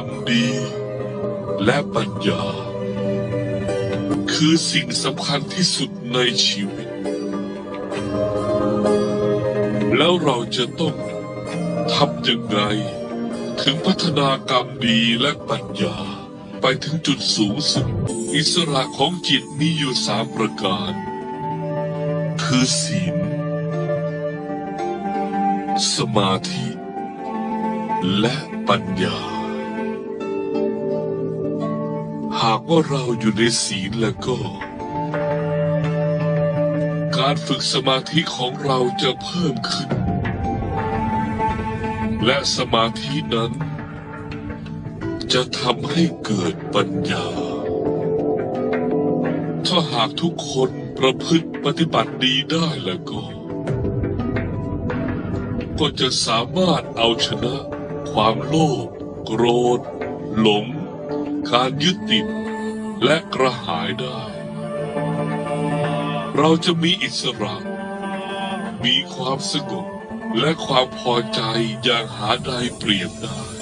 รมดี และปัญญา คือสิ่งสำคัญที่สุดในชีวิต แล้วเราจะต้องทำอย่างไรถึงพัฒนากรรมดีและปัญญา ไปถึงจุดสูงสุด อิสระของจิตมีอยู่สามประการ คือศีลสมาธิ และปัญญา หากว่าเราอยู่ในศีลแล้วก็ การฝึกสมาธิของเราจะเพิ่มขึ้น และสมาธินั้น จะทำให้เกิดปัญญา ถ้าหากทุกคนประพฤติปฏิบัติดีได้แล้วก็ ก็จะสามารถเอาชนะ ความโลภโกรธ หลง การยึดติดและกระหายได้ เราจะมีอิสระ มีความสงบและความพอใจอย่างหาใดเปรียบได้